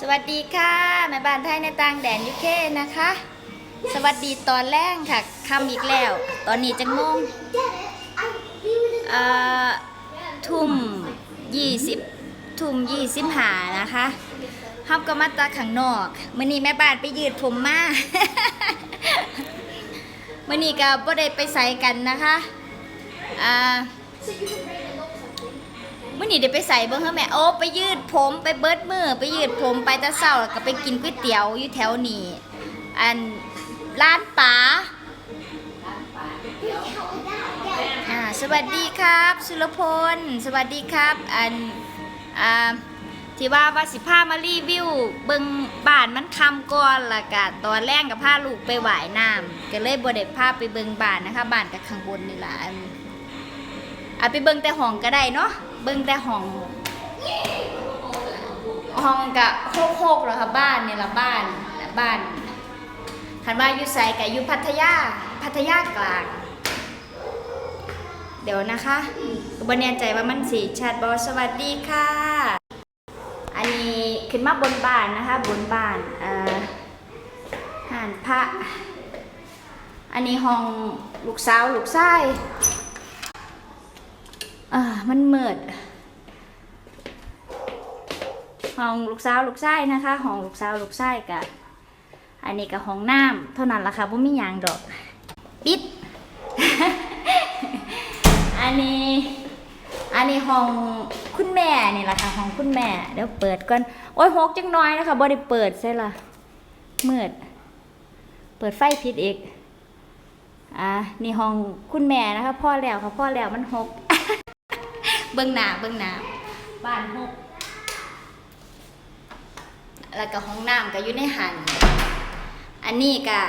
สวัสดีค่ะแม่บ้านไทยในต่างแดนยูเคนะคะ สวัสดีตอนแรกค่ะคำอีกแล้ว ตอนนี้จะงงเอ่อทุ่มยี่สิบทุ่มยี่สิบหานะคะเฮาก็มาตาข้างนอกมื้อนี้แม่บ้านไปยืดผมมามื้อนี้ก็บ่ได้ไปใส่กันนะคะอ่า มื่อนี้เดี๋ยวไปใส่เบิ้งเฮาแม่โอ้ไปยืดผมไปเบิดมือไปยืดผมไปตะเศร้าแล้วก็ไปกินก๋วยเตี๋ยวอยู่แถวนี้อันร้านป๋าอ่าสวัสดีครับ สุรพล สวัสดีครับ อันอ่าที่ว่าว่าสิพามารีวิวเบิงบ้านมันคำก่อนละกะตอนแรกกับพาลูกไปหวายน้ำก็เลยบ่ได้พาไปเบิงบ้านนะคะบ้านกับข้างบนนี่แหละอันอาไปเบิงแต่ห้องก็ได้เนาะ เบิ่งแต่ห้องห้องกะโคกโคกๆเหรอคะบ้านเนี่ยละบ้านบ้านคันว่าอยู่ไสกะอยู่พัทยาพัทยากลาง เดี๋ยวนะคะก็บ่แน่ใจว่ามันสีชัดบอสวัสดีค่ะ อันนี้ขึ้นมาบนบ้านนะคะ บนบ้านเอ่อห่านพระ อันนี้ห้องลูกสาวลูกชาย อ่ามันมืดห้องลูกสาวลูกชายนะคะห้องลูกสาวลูกชายกะอันนี้กับห้องน้ำเท่านั้นละค่ะบ่มีหยังดอก ปิด อันนี้ อันนี้ห้องคุณแม่นี่แหละค่ะห้องคุณแม่เดี๋ยวเปิดก่อนโอ้ยหกจังน้อยนะคะบ่ได้เปิดใช่ละมืด เปิดไฟผิดอีกอ่านี่ห้องคุณแม่นะคะพ่อแล้วค่ะพ่อแล้วมันหก เบื้องหน้าเบื้องหน้าบ้านหกแล้วก็ห้องน้ำก็อยู่ในหันอันนี้ก็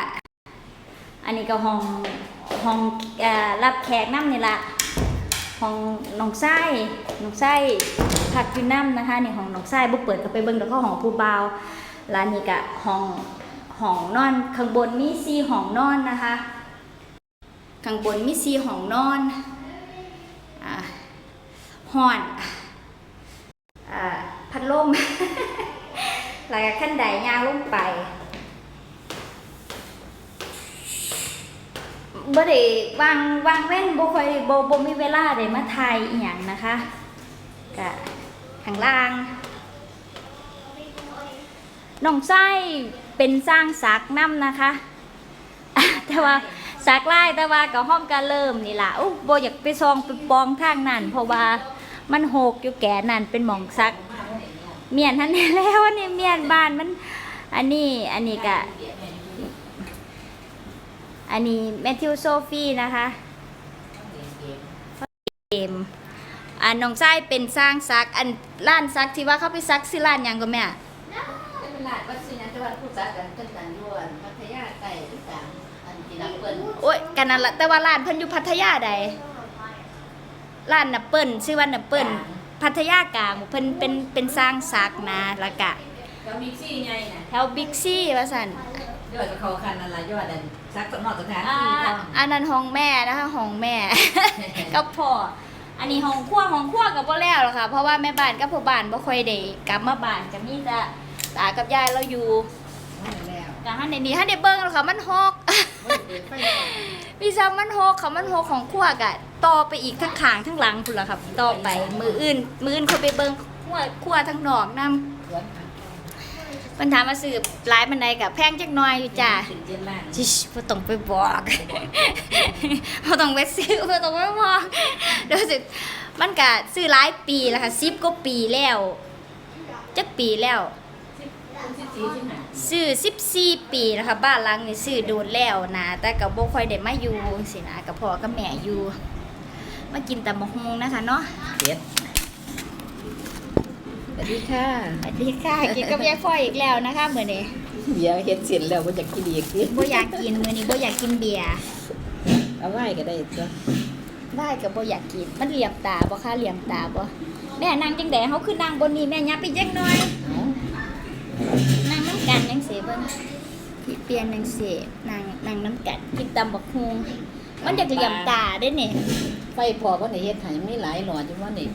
อันนี้ก็ห้องห้องรับแขกน้ำนี่ละห้องน้องไส้น้องไส้พักอยู่น้ำนะคะนี่ห้องน้องไส้บุกเปิดก็ไปเบิ่งแล้วก็ห้องผู้เบาวแล้วนี่ก็ห้องห้องนอนข้างบนมีสี่ห้องนอนนะคะข้างบนมีสี่ห้องนอนอ่า ห่อนอพัดลมแล้วก็ขั้นใดยางลงไปบ่ได้วางวางเว้นบ่ค่อยบ่บ่มีเวลาได้มาถ่ายอีหยังนะคะกะข้างล่างน้องไส้เป็นสร้างซักน้ำนะคะ แต่ว่าซักไล่แต่ว่าก็ห้องก็เริ่มนี่ล่ะโอู้บ่อยากไปซองไปปองทางนั้นเพราะว่า มันโหกอยู่แก่นั่นเป็นหมองซัก เมียนท่านนี้แล้วอันนี้เมียนบ้านมัน อันนี้อันนี้ก็อันนี้แมทธิวโซฟีนะคะเกมอันน้องชายเป็นสร้างซัก อันร้านซักที่ว่าเขาไปซักสิร้านหยังก็แม่เป็นหลานวัดศรีนันทวัฒน์ผู้จัดกันตั้งแต่ยวนพัทยาใต้ที่สามอันที่นักเปิ้ลโอ้ยกันนั่นละแต่ว่าร้านเพิ่นอยู่พัทยาใด ร้านน่ะเปิ้นชื่อว่าน่ะเปิ้นพัทยากลางเพิ่นเป็นเป็นสร้างซักนะแล้วก็แล้วบิ๊กซี่ไงน่ะแถวบิ๊กซีว่าซั่นยอดเขาคันอะไรยอดอันซักสนอกสถานอ่าที่ก็อันนั้นห้องแม่นะคะห้องแม่กับพ่ออันนี้ห้องครัวห้องครัวกับพ่อแล้วหรอกค่ะ เพราะว่าแม่บ้านกับพ่อบ้านบ่ค่อยได้กลับมาบ้านก็มีแต่ตากับยายเราอยู่นั่น แล้วก็หันในนี้หันได้เบิ่งแล้วค่ะมันฮอกมีซ้ำมันฮอกค่ะมันฮอกของครัวกะต่อไปอีกทั้งขางทั้งหลังพุ่นล่ะครับต่อไปมืออื่น มืออื่นเขาไปเบิ่งครัวครัวทั้งนอกนํเพิ่นถามมาซื้อหลายบันไดกับแพงจักหน่อยอยู่จ้าถึงเจ็ดล้านชิชบ่ต้องไปบอกบ่ต้องไปซื้อบ่ต้องไปบอกเดี๋ยวสิมันก็ซื้อหลายปีแล้วค่ะ10กว่าปีแล้วจักปีแล้วคนที่สี่ที่ไหน ซื้อ14 ปีแล้วค่ะบ้านหลังนี้ซื้อโดนแล้วนะ แต่ก็บ่ค่อยได้มาอยู่สินะกับพ่อกับแม่อยู่ มากินตำบักฮงนะคะเนาะเจ็ดสวัสดีค่ะสวัสดีค่ะกินกับยายพ่อยอีกแล้วนะคะมื้อนี้เดี๋ยวเฮ็ดเสร็จแล้วว่าจะกินอีกบ่อยากกินมื้อนี้บ่อยากกินเบียร์เอาไว้ก็ได้จ้ะได้ก็บ่อยากกินมันเหลี่ยมตาบ่คะเหลี่ยมตาบ่แม่นั่งจังได๋เฮาคือนั่งบนนี้แม่ยับไปจังหน่อยเอานั่ง น้ำกันจังซี่เบิ่งพี่เปลี่ยนจังซี่นั่งนั่งน้ำกันกินตำบักฮุงมันอยากเหลี่ยมตาเด้นี่ไฟพอว่าในเฮ็ดให้มีหลายหลอดจังว่านี่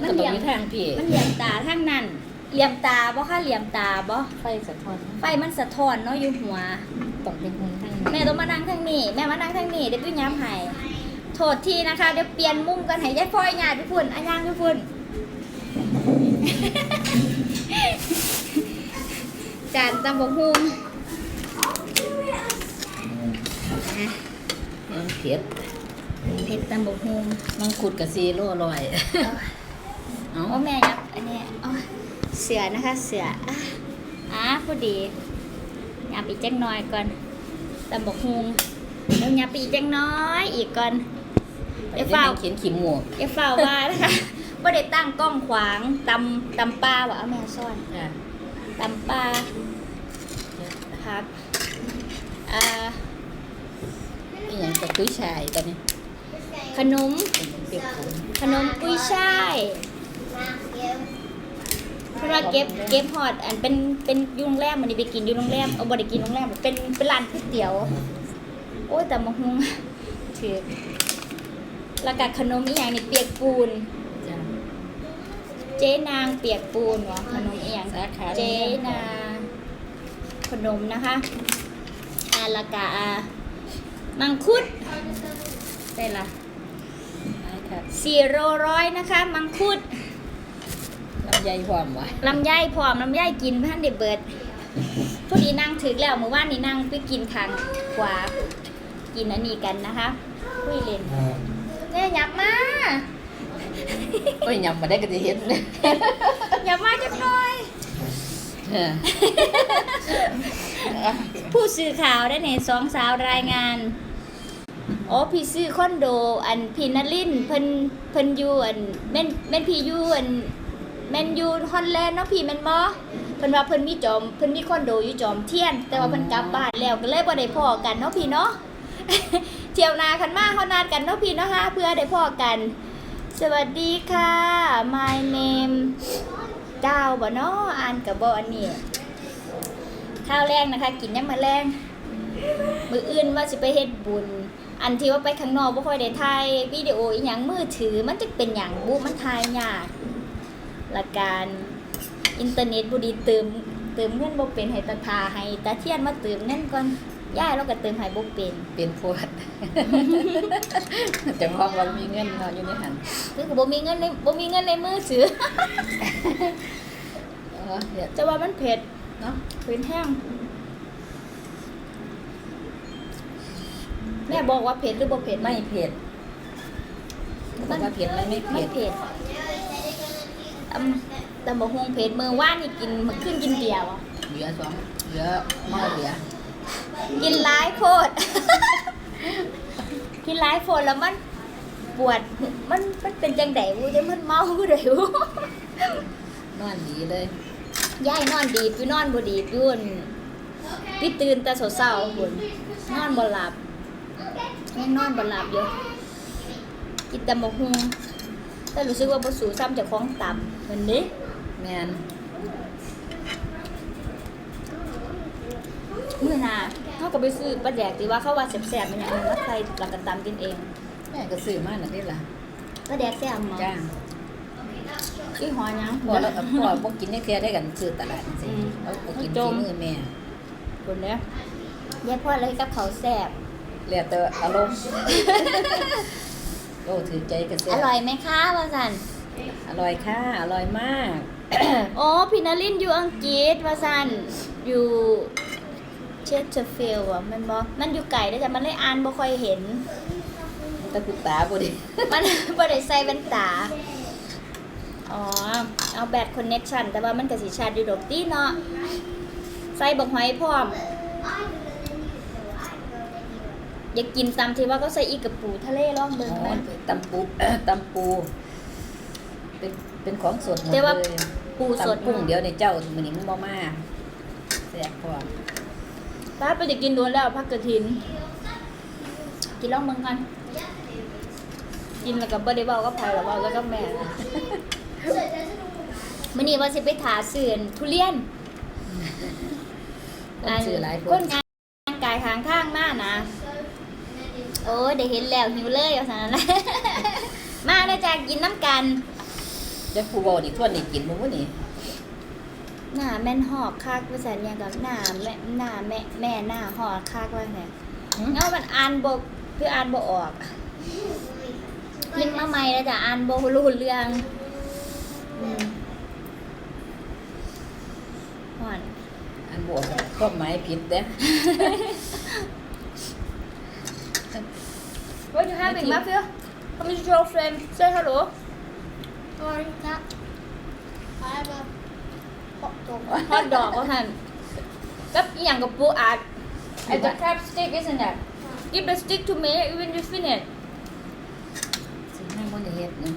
มันก็ต้องมีทางพี่มันเหลี่ยมตาทางนั้นเหลี่ยมตาบ่ค่ะเหลี่ยมตาบ่ไฟสะท้อนไฟมันสะท้อนเนาะอยู่หัวต้องเป็นคนทางแม่ต้องมานั่งทางนี้แม่มานั่งทางนี้เดี๋ยวพี่ย้ำให้โทษทีนะคะเดี๋ยวเปลี่ยนมุมกันให้ยายพลอยหยาดพี่ฝุ่นอันยางพี่ฝุ่น จานตำบกฮุงเผ็ดเผ็ดตำบกฮุงมังคุดกับซีโร่อร่อยเอาโอ้แม่ยับอันนี้อ๋อเสือนะคะเสืออะอะพอดียับอีกจังน้อยก่อนตำบกฮุงแล้วยับอีกจังน้อยอีกก่อนเดี๋ยวเฝ้าเขียนขีมหมวกอย่าเฝ้าว่านะคะบ่ได้ตั้งกล้องขวางตำตำปลาว่ะเอาแม่ซ่อนจ้ะ ตำปลาพักอ่านี่อย่างกับกุ้ยช่ายตอนนี้ ขนม ขนมกุ้ยช่ายเพราะว่าเก็บเก็บฮอดอันเป็นเป็นยุโรงแรมมันนี้ไปกินยุโรงแรมเอาบ่ได้กินโรงแรมเป็นเป็นร้านก๋วยเตี๋ยว โอ้ยแต่มาหุงถือแล้วก็ขนมอีหยังนี่เปียกปูน จ้ะเจ๊นางเปียกปูนวะขนมอีหยังสาขาเจนาขนมนะคะอาลากาอามังคุดได้ละได้ค่ะสี่โลร้อยนะคะ มังคุดลำไยหอมวะลำไยพร้อมลำไยกินพันเดเบิดพอดีนั่งถึกแล้วเมื่อวานนี้นั่งไปกินทางขวากินอันนี้กันนะคะคุยเล่นเนี่ยยับมา โอ้ยยำมาได้ก็จะเห็นเลยยับมาจักหน่อย เออผู้สื่อข่าวได้เนี่ยสองสาวรายงานอ๋อพี่ซื้อคอนโด อันพี่นลินทร์เพิ่นเพิ่นอยู่อันแม่นแม่นพี่อยู่อันแม่นอยู่ฮอลแลนด์เนาะพี่แม่นบ่เพิ่นว่าเพิ่นมีจอมเพิ่นมีคอนโดอยู่จอมเทียน แต่ว่าเพิ่นกลับบ้านแล้วก็เลยบ่ได้พ้อกันเนาะพี่เนาะ เที่ยวนาคันมาเฮานัดกันเนาะพี่เนาะฮะเพื่อได้พ้อกัน สวัสดีค่ะ my name ดาวบ่นาะอ่านกับบอันนี้ข้าวแรงนะคะ กินยามมื้อแรงมืออื่นว่าสิไปเฮ็ดบุญ อันที่ว่าไปข้างนอกบ่ค่อยได้ถ่ายวิดีโออีหยังมือถือ มันจะเป็นหยังบุมันถ่ายยากละการอินเทอร์เน็ตบ่ดีเติมเติมเงินบ่เป็นให้ตาทาให้ตาเทียนมาเติมเงินก่อน ย่ายเราก็เติมให้บ่เป็น เป็นพวดจะพองเรามีเงินเราอยู่ในหันคือก็บ่มีเงินในบ่มีเงินในมือถือเออเดี๋ยวจะว่ามันเผ็ดเนาะเผ็ดแห้งแม่บอกว่าเผ็ดหรือบ่เผ็ดไม่เผ็ดบอกว่าเผ็ดไหมไม่ไม่เผ็ดเผ็ดตำตำบกฮวงเผ็ดเมื่อว่านนี่กินเมื่อคืนกินเดียวอะเหลือสองเหลือหม้อเหลือ กินร้ายโพด กินร้ายโพดแล้วมัน ปวด มันมันเป็นจังไดวูเดี๋ยวมันเมากูได้วูนอนดีเลยยายนอนดีพี่นอนบ่ดีพี่วุ่นพี่ตื่นแต่เศร้าๆพุ่นนอนบ่หลับยังนอนบ่หลับอยู่กินแต่บกฮวงแต่รู้สึกว่าบ่สูซ้ำจากของต่ำเหมือนนี้แมน มื้อหน้าเขาก็ไปซื้อปลาแดกที่ว่าเขาว่าแซ่บๆมันหยังแล้วใส่หลักกันตำกินเองแม่ก็ซื้อมาหนักนี่ล่ะปลาแดกแซ่บหมอจ้าที่หอหยังพอแล้วพอพวกกินได้แค่ได้กันซื้อตลาดสิอืมเอาไปกินจที่มมือแม่คนเนี้ยยายพ่อเลยกับเขาวแซ่บแล้วแต่อารมณ์โอ้ถือใจกันเสีอร่อยไหมคะว่าสันอร่อยค่ะ อร่อยมากอ๋อพี่นารินอยู่อังกฤษว่าสันอยู่ เชสเตอร์ฟิลด์อะมันบอมันอยู่ไกลได้อแต่มันเลยอ่านบ่ค่อยเห็น ตะกุตาบ่ดิมัน บ่ได้ใส่แว่นตา อ๋อ เอาแบตคอนเน็กชันแต่ว่ามันก็สิชาร์จอยู่ดอกตีเนาะ ใส่บักหอยพร้อม อยากกินตามที่ว่าเขาใส่อีกกับปูทะเลล่องเบิ่งอ๋อไหมตำปูตำปู เป็นเป็นของสดหมดแต่ว่าเลยปูสด ตำกุ้งเดี๋ยวในเจ้ามันนี่มันบ่มาแซ่บพอ ป้าไปจะกินโดนแล้วพักกระถิน กินล่องเบิ่งกัน กินแล้วก็บ่ได้เว้ากับไผหรอกเว้าแล้วกับแม่มื้อนี้ว่าสิไปถาซื้อนทุเรียนคนซื้อหลายคคนนงานกายทางข้างมานะ โอ้ยได้เห็นแล้วหิวเลยเอาสันนั้นแหละมาเลยจ้ากินน้ำกันเดี๋ยวผู้บ่นี่ทวนนี่กินบ่มื้อนี่ หน้าแม่นหอกคักว่าซั่นหยังกับหน้าแม่หน้าแม่แม่หน้าหอกคักว่าไงเงามันอ่านบ่คืออ่านบ่ออกกินมาใหม่แล้วจะอ่านบ่รู้เรื่องอืมฮ้อนอันบวกก็หมายผิดเด้ What you having, Matthew? Come to your friend. Say hello. Sorry, that. I have a hot dog. Hot dog ว่าหั่นกับอีหยังกับปูอัด And the crab stick isn't it? Give the stick to me when you finish. สิให้บ่ได้เฮ็ดนี่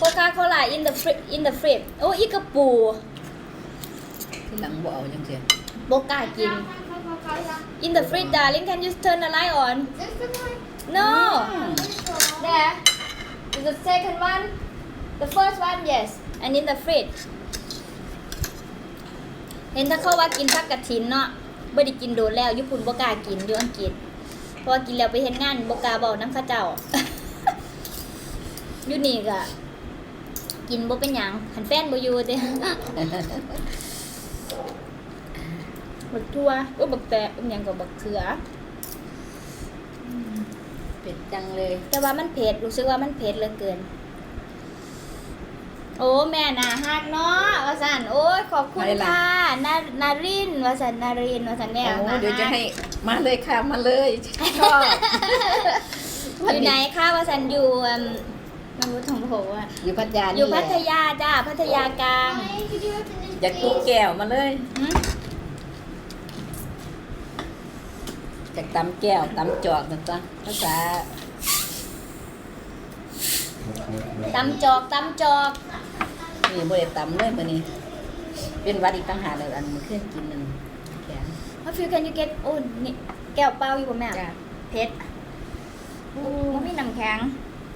Coca-Cola in the fridge in the fridge โอ้อีกระปู ที่หลังบ่เอาจังซี่ บ่กล้ากิน In the fridge darling can you turn the light on This the one? No This one. There is the second one The first one yes and in the fridge เห็นถ้าเขาว่ากินผักกระถินเนาะบ่ได้กินโดนแล้วญี่ปุ่นบ่กล้ากินอยู่อังกฤษเพราะว่ากินแล้วไปเฮ็ดงานบ่กล้าเว้านํเขาเจ้าอยู่นี่ก็กินบ่เป็นหยังหันแฟนบ่อยู่เด้บักทั่วก็บักแตกอิหยังก็บักเขือเป็ดจังเลย แต่ว่ามันเผ็ดรู้สึกว่ามันเผ็ดเหลือเกิน โอ้แม่นาฮักเนาะว่าสันโอ้ยขอบคุณไปล่ะค่ะนานารินว่าสันนารินว่าสันแม่โอ้นาเดี๋ยวจะฮักให้มาเลยค่ะมาเลยชอบอยู่ไหนคะว่าสันอยู่อืมมันรู้ทองโผอะอยู่พัทยาอนี่ยู่แหพัละทยาจ้าพัทยากลาง Why did you open this อยากตุกแก้วมาเลยหืมอยากตำแก้วตำจอกนะจ๊ะภาษาตำจอกตำจอก นี่บ่ได้ตำเลยมื้อนี้ เป็นหวัดอีกต่างหากเลยอันมื้อคืนกินนั่นแขนว่าฟิว can you get โอ้นี่แก้วเปล่าอยู่ป่ะแม่จ้ะเผ็ดมันมีน้ำแข็ง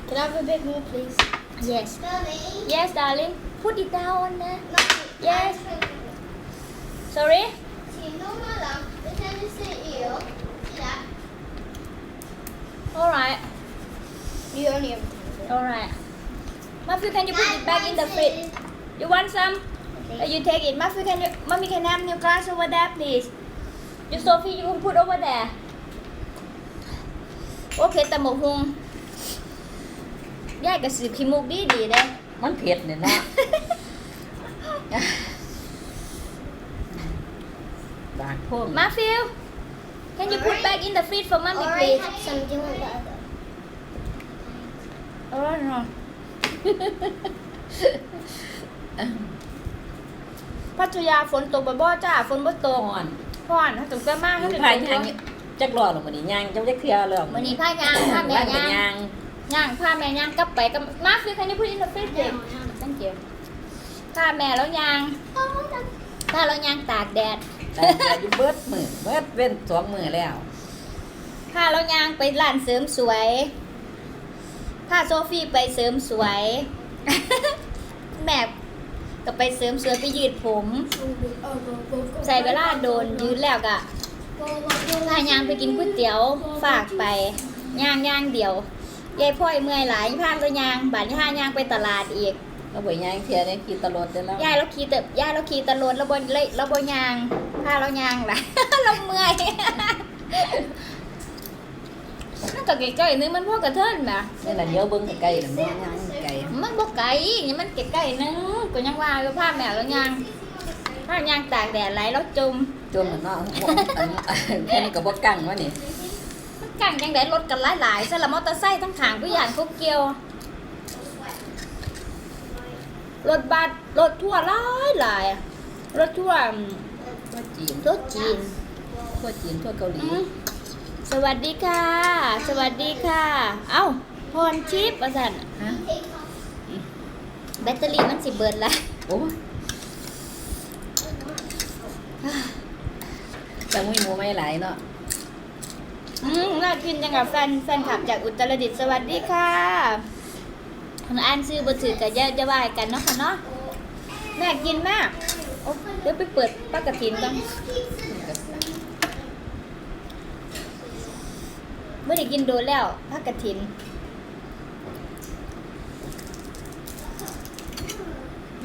Can I have a bit more, please? yes Daddy. yes darling put it down นะ No. Yes. sorry See, no matter. The tennis is you. See that? alright You only have alright Matthew can you put it back in the fridge you want some Uh, you take it Matthew can you mommy can I have new glass over there please you Sophie you can put over there โอเคแต่หมกฮุงยายกับสืบขี้มูกดีดีๆเลย มันเผ็ดเนี่ยเนาะ บากพ่วง Matthew can you put back in the fridge for mommy already please had some. Do you want the other? alright no พัทยาฝนตกบ่อยๆจ้าฝนบ่ตกอ่อนพ่อนถ้าตกก็มากอถ้ายู่ตกภายก็ทางจักรอดหรอกมื้อนี้ย่างเจ้าจักเทื่อแล้ววันนี้ผ้ายางผ้าแม่บ้านเป็นยางย่างย่างผ้าแม่ยางกลับไปกับมาฟิวคันนี้พูดอินเตอร์เฟซเด็ก thank you ผ้าแม่แล้วยาง Oh, no. ผ้าแล้วยางตากแดดแต่เดี๋ยวอยู่เบิดมื้อเบิดเว้นสองมื้อแล้วผ้าแล้วยางไปร้านเสริมสวยผ้าโซฟี่ไปเสริมสวยแม่ ก็ไปเสริมสวยไปยืดผม Oh, go, go, go. ใส่เวลาโดนยืดแล้วก็ Go, go, go. พายางไปกินก๋วยเตี๋ยวฝากไปย่างย่างเดียวยายพ่อยเมื่อยหลายพาเรายางบาดนี้พายางไปตลาดอีกเราบ่ย่างเทื่อเนี่ยขี่ตลอดเด้อแล้วยายเราขี่แต่ยายเราขี่ตะลดเราบนเลยเราบนยางพาเรายางหลายเราเมื่อยนั่นก็ใกล้ๆนึงมันพวกกระเทินนะนี่ล่ะเดี๋ยวเบิ่งไกลๆน่ะมันย่างไกลมันบ่ไกลนี่มันใกล้ๆนึง ก็ยังว่าอยู่พาแม่เรายางพายางตากแดดไหลแล้วจมจมเนาะอันอันก็บ่กั้งวะนี่มันกังยังได้รถกันหลายๆซะละมอเตอร์ไซค์ทั้งขางก็อย่างเขาเกี่ยวรถบัสรถทั่วร์หลายหลายอะรถทั่วร์อืมทั่วจีนรถจีนทั่วจีนทั่วเกาหลีอืมสวัสดีค่ะ สวัสดีค่ะ เอ้าพรชิปประสันฮะ แบตเตอรี่มันสิเบิดละโอ้ยจังมีหมูไม่หลายเนาะอืมน่ากินจังกับแฟนแฟนคลับจากอุตรดิตถ์สวัสดีค่ะคุณอ่านซื้อบถือกับยาจะวายกันเนาะค่ะเนาะแม่กินมากโอ๊ะเดี๋ยวไปเปิดปลากระถินกันเมื่อได้กินโดนแล้วปลากระถิน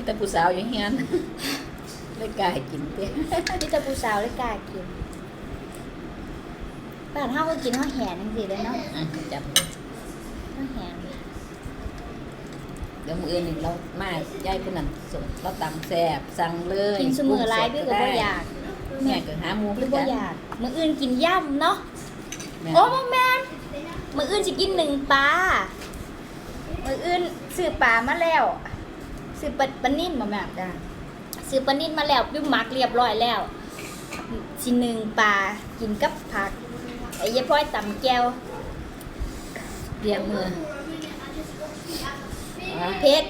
แต่ผู้สาวอยู่เฮียนไม่กล้ากินเตี้ยพี่ตะปูสาวเลยกล้ากินบ้านเฮาก็กินเฮาแหนจังซี่เลยเนาะอะจับเฮาแหนเดี๋ยวมืออื่นนี่เรามาย่ายคนนั้นส่งเราตำแซ่บสั่งเลยกินซุมื้อหลายพี่ก็บ่อยากแม่ก็หาหมูหรือบ่อยาก มื้ออื่นกินย่ำเนาะแม่โอ้บ่แม่นมื้ออื่นสิกินหนึ่งปลามื้ออื่นซื้อปลามาแล้ว ซื้อปลาปลานิ่มบ่แม่จ้าซื้อปลานิ่มมาแล้วปิ้วหมักเรียบร้อยแล้วสิหนึ่งปลากินกับผักไอ้ยายพลอยตำแก้วเตรียมมืออะเผ็ด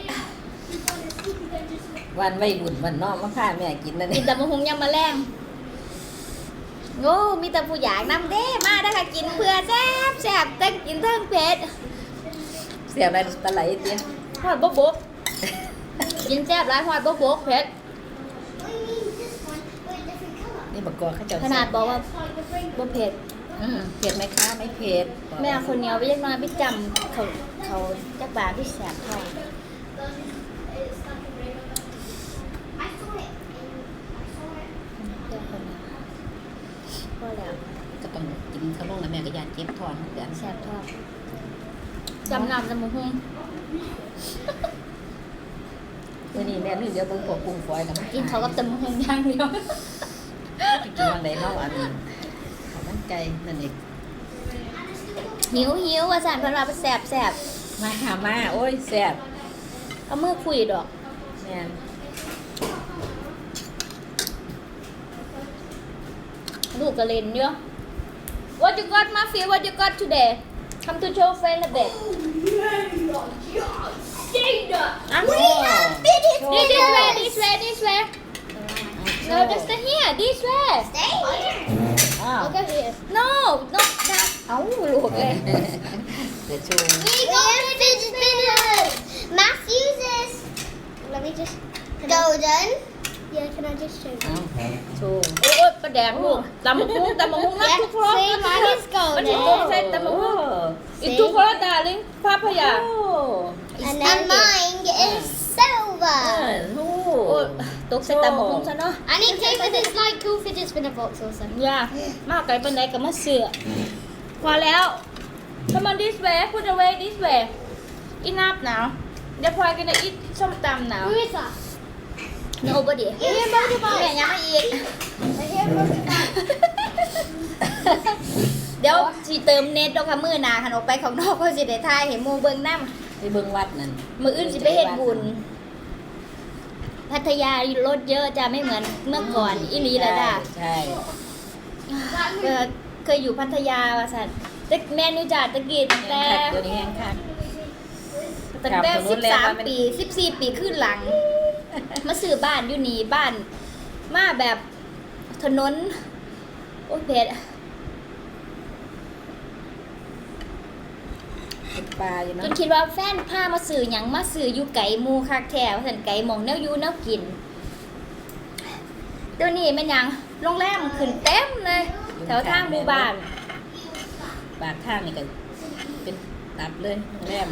วันไว้บุญวันนอกมาพาแม่กินนั่นกินี่นแต่มะฮุงยำมะแรงโง่มีแต่ผู้อยากนำเด้มาได้อค่ะกินเพื่อแซ่บแซ่บตั้งกินเทั้งเผ็ดเสียอะไรปลาไหลเตี้ยหอดบกบ กกินแซ่บหลายหอดบกบกเผ็ด What do you mean this one? Wait, different colour. นี่บักกอเขาเจะขนาดบอกว่าบ่เผ็ดเผ็ดไหมคะไม่เผ็ดแม่เอาคนเหนียวไปเล็กน้อยไปจำเขาเขาจักบาที่แสบท้อง I saw it. I saw it. เพื่อนคนนี้พอแล้วก็ต้องกินข้าวลงแล้วแม่ก็อยากเจ็บท้องเหมือนกันแสบท้องจำนำจำมะฮุง วันนี้แม่นี่เดี๋ยวเบิ่งพวกกุ้งฝอยกันกินเขากับจำมะฮุงอย่างเดียวกินวันไหนเนาะอันนี้ข้าวมันไก่นั่นเองหิวหิวว่าสานเพิ่นว่าไปแสบแสบมาค่ะมาโอ้ยแซ่บเอามือคุยดอกแม่นลูกก็เล่นเยอะ What you got Mafia What you got today Come to show friend a bit I'm This this way this way this way No just here this way Stay here. อ้าว Okay here No no that เอ้าลูกเลยเดี๋ยวโชว์ We go to fidget spinners. Matthew says. Let me just. Golden. Yeah, can I just show อ้าวโชว์โอ้ยประแดงลูกตำมะฮุงตำมะฮุงนะทุกคน See, mine is มันถึง golden. ต้องใช้ตำมะฮุงอีกทุกคนดาลิงภาพยาโอ้ And then mine is silver. โอ้โอ้ยตกใส่ตำมะฮุงซะเนาะ I need to with this like cool fidget spinner box or something. ยากมากไกลปันไดก็มาเสือพอแล้ว Come on this way put away this way enough now เดี๋ยวพลอยกันจะอีส้มตำ now Who is that? nobody I hear motorbike. แม่ยังไม่อีก I hear motorbike. เดี๋ยวสิเติมเน็ตดอกค่ะมือหนาคันออกไปข้างนอกก็สิได้ทายเห็นหมู่เบิ่งน้ไป เบิ่งวัดนั่นำมืออื่นสิไปเฮ็ดบุญ พัทยารถเยอะจะไม่เหมือนเมื่อก่อนอีหลีละจ้ะใช่เออเคยอยู่พัทยาว่าสันแต่แม่นูจ่าตะกี้ตั้งแห้แต่งคักตัวนี้แห้งคักตั้งแต่ครับสิบแล้วสามมันปีสิบสี่ปีขึ้นหลัง มาซื้อบ้านอยู่นี่บ้าน มาแบบถนน โอ้ยเพชร เป็นปลาอยู่จเนาะนคิดว่าแฟนพามาซื้อหยังมาซื้ออยู่ไก่มูคักแท้ว่าสันไก่หมองแนวอยู่แนวกินเดี๋ยวนี้แมันหยังโรงแรมขึ้นเต็มเลย แถวทางหมู่บ้านปากข้างนี่ก็เป็นตับเลยโรงแรม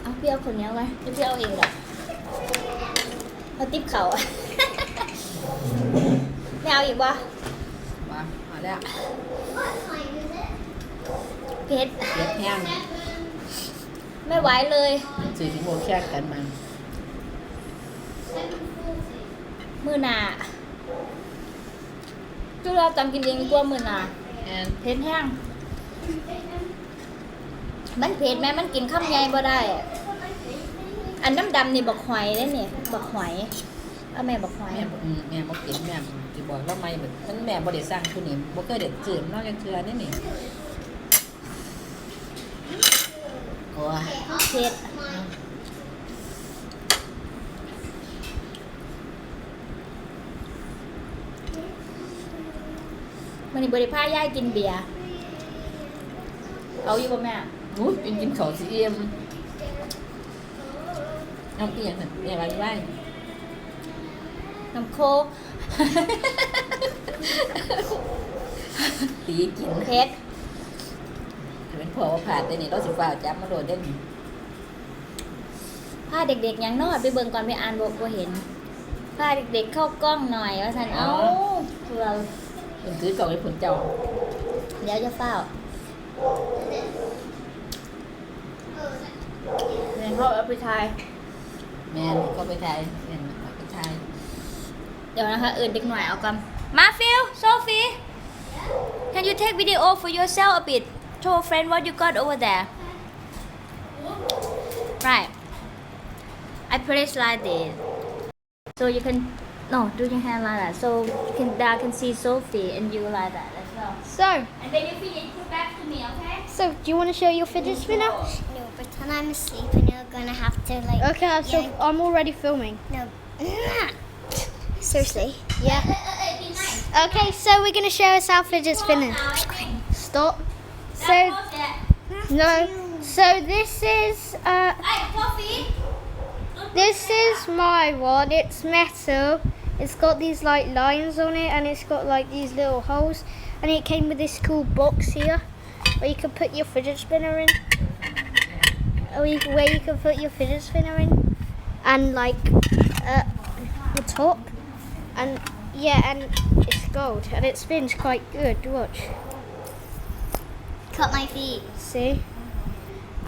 เอาพี่เอาคนนี้เอาไว้เดี๋ยวพี่เอาเองหรอกเอาติ๊บเขา ไม่เอาอีกวะว้าเอาแล้ว What time is it? เพชรเสียบแห้งไม่ไหวเลยสื่อที่โมแค่กันมามือหนาจุเราจำกินเองตัวมือหนาแอนเพชรแห้งมันเผ็ดไหมมันกินข้ามใหญ่บ่ได้ อันน้ำดำนี่บักหอยได้เนี่ยบักหอยเอาแม่บักหอยแม่บอกอืมแม่บอกกินแม่ที่บอกเราไม่แบบมันแม่บ่ได้สร้างผู้นี้บ่เคยเด็ดจืดนอกจากเทือนี่นี่ โอ้ยเผ็ดมันนี่บริพาย่ายกินเบียร์เอาอยู่ป่ะแม่อุ้ยกินกินข้าวสีเอี่ยมน้ำเปียกน่ะแม่ว่าอยู่ไว้น้ำโคกตีกินเผ็ด เป็นผัวว่าผ่านได้นี่เราสิฟ้าจับมาโดดได้นี่พาเด็กๆยังนอดไปเบิ่งก่อนไปอ่านบทบ่เห็นพาเด็กๆเข้ากล้องหน่อยว่าสันเอ้าเราเป็นถือกล่องให้ผลเจ้าเดี๋ยวจะเฝ้าแม่เขาเอาไปทายแม่เขาไปทายแม่เอาไปทายเดี๋ยวนะคะเอื่นเด็กหน่อยเอากันมาฟิลโซฟี can you take video for yourself a bit show a friend what you got over there right I press like this so you can no do your hand like that so you can I can see Sophie and you like that as well So, and then you finish put back to me okay so do you want to show your fidget spinner? No, pretend I'm asleep and you're gonna have to like. Okay, I'm, so, Yeah. I'm already filming. No. Seriously. Yeah. Uh, uh, uh, okay, so we're gonna show us our fidget spinner. Stop. So, no. So this is uh, this is my one. It's metal. It's got these like lines on it, and it's got like these little holes. And it came with this cool box here, where you can put your fidget spinner in. Or you, where you can put your fidget spinner in, and like uh, the top, and yeah, and it's gold, and it spins quite good. Watch, Cut my feet. see.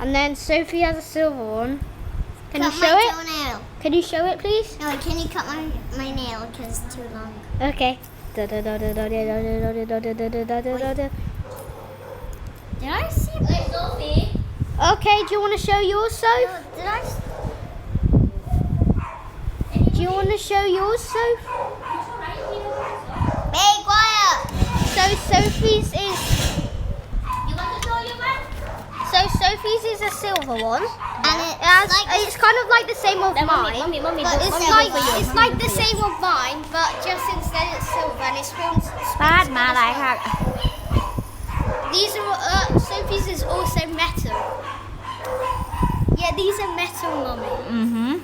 And then Sophie has a silver one. Can cut you show my it? toenail. Can you show it, please? No, can you cut my my nail because it's too long. Okay. Did I see? Hey, Sophie Okay, do you want to show yours, Soph? No, did I? s- Do you want to show yours, Soph? Be quiet. So Sophie's is You want to show your one? So Sophie's is a silver one, and it has, like it's kind of like the same of mine. But it's like it's like the same of mine, but just instead it's silver and it's filmed. Bad man, I have. These are uh, Sophie's is also metal. Yeah, these are metal, mummy. Mhm.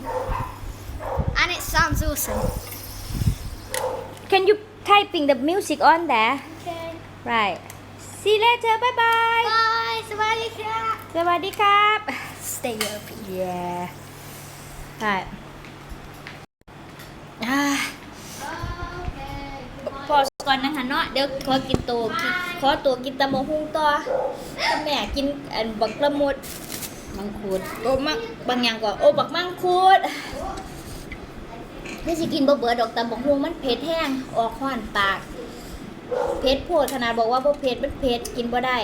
And it sounds awesome. Can you typing the music on there? Okay. Right. See you later. Bye-bye. Bye. -bye. Bye. สวัสดีค่ะสวัสดีครับ Stay open. yeah right อ่าพอก่อนนะคะเนาะเดี๋ยวขอกินตัวกินขอตัวกินตะมงหุงต่อถ้าแม่กินอันบักละมุดมังคุดโอ้มักบางอย่างก็โอ้บักมังคุดนี่สิกินบ่เบิดดอกตำบักฮวงมันเผ็ดแห้งออกห้อนปากเผ็ดโพดขนาดบอกว่าบ่เผ็ดมันเผ็ดกินบ่ได้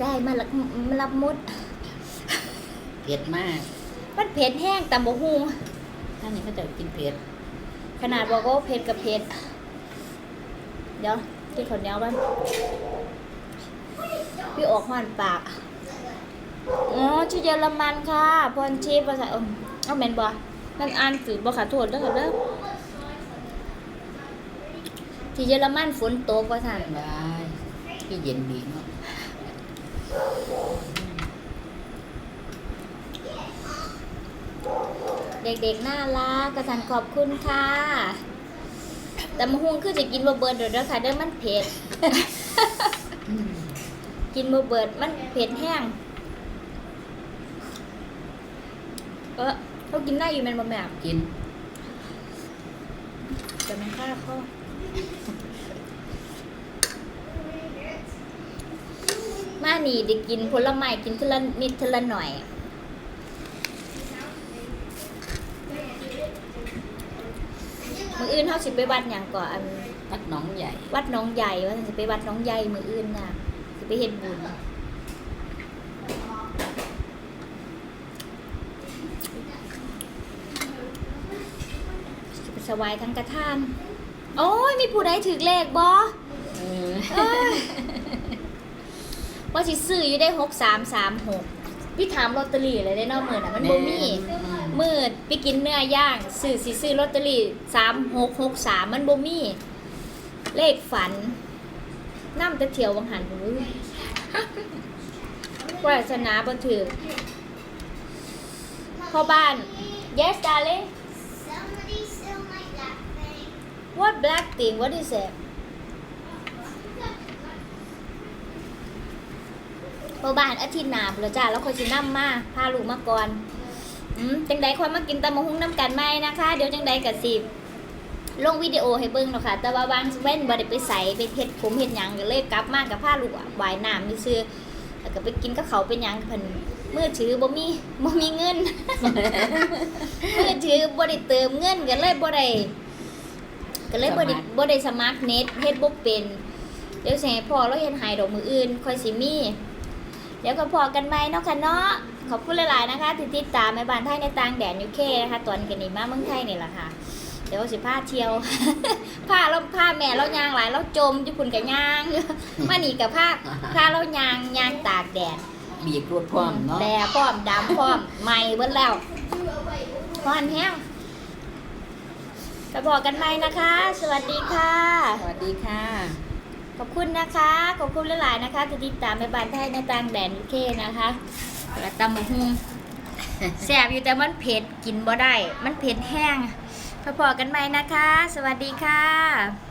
ได้มาละมารับมุดเผ็ดมาก มันเผ็ดแห้งตำบักฮวงท่านนี้เขาจะกินเผ็ด ขนาดบอกว่าเผ็ดกับเผ็ด เดี๋ยวกินข้าวเหนียวบ้างพี่ออกห้อนปาก อ๋อชื่อเยอรมันค่ะ พรชีพภาษาเอมเอาแมนบอนั่นอ่านฝืนบ่ขาโทษเด้อค่ะเด้อที่เยอรมันฝนตกว่าสั่นบายพี่เย็นดีเนาะ เด็กๆน่ารักกระสันขอบคุณค่ะ แต่มะฮุงคือจะกินบ่เบิดเด้อเด้อค่ะเด้อมันเผ็ด กินบ่เบิดมันเผ็ดแห้ง เออเขากินได้อยู่แม่นบ่แม่กินแต่มันค่าเขามานี่ได้กินผลไม้กินทีละนิดทีละหน่อย มืออื่นเขาสิไปวัดอย่างก่อนอันวัดหนองใหญ่ วัดหน้องใหญ่ว่าสิไปวัดหน้องใหญ่มืออื่นน่ะสิไปเฮ็ดบุญสิไปสวายทั้งกระทานโอ้ยมีผู้ใดถือเลขบ่เออเอ้ยว่าสิซื้ออยู่ได้หกสามสามหกพี่ถามลอตเตอรี่เลยได้เนอกมือน่ะมันบ่มี มืดไปกินเนื้อย่างซื้อสิซื้อลอตเตอรี่สามหกหกสามมันบ่มี เลขฝันน้ำตะเถียววังหันหูปรารถนาบ่ถือพ่อบ้าน yes darling what black thing what is it พ่อบ้านอาทิตย์หนาพุ่นละจ้าแล้วคนสินำมาพาลูกมาก่อน จังใดค่อยมากินตำมะฮุ่งน้ำกันไหมนะคะ เดี๋ยวจังใดกับสิลงวิดีโอให้เบิ่งเนาะค่ะ แต่ว่าบางเว้นบ่ได้ไปใส่ไปเฮ็ดผมเฮ็ดหยังก็เลยกลับมากับผ้าลูกว่ายน้ำซื่อๆแล้วก็ไปกินกับเขาวเป็นหยังเพิ่นมือถือบ่มีบ่มีเงินมือถือบ่ได้เติมเงินก็เลยบ่ได้ก็เลยบ่ได้บ่ได้สมัครเน็ตเฮ็ดบ่เป็นเดี๋ยวสิให้พ่อเราเฮ็ดให้ดอกมืออื่นค่อยสิมีเดี๋ยวก็พอกันใหม่เนาะค่ะเนาะ ขอบคุณหลายๆนะคะที่ติดตามแม่บ้านไทยในต่างแดนยูเคนะคะตอนกันนี้มาเมืองไทยนี่แหละค่ะ เดี๋ยวสิพาเที่ยวพาเราพาแม่เรายางหลายเราจมญี่ปุ่นกับยางมานี่กับพาพาเรายางยางตากแดดบีบรวดพร้อมเนาะแดดพร้อมดำพร้อมใหม่เบิ้แล้วพอนแห้งก็บอกกันใหม่นะคะ สวัสดีค่ะ สวัสดีค่ะ ขอบคุณนะคะ ขอบคุณหลายๆนะคะที่ติดตามแม่บ้านไทยในต่างแดนยูเคนะคะ และตำมะฮุงแซ่บอยู่แต่มันเผ็ดกินบ่ได้ มันเผ็ดแห้งพอๆกันไหมนะคะ สวัสดีค่ะ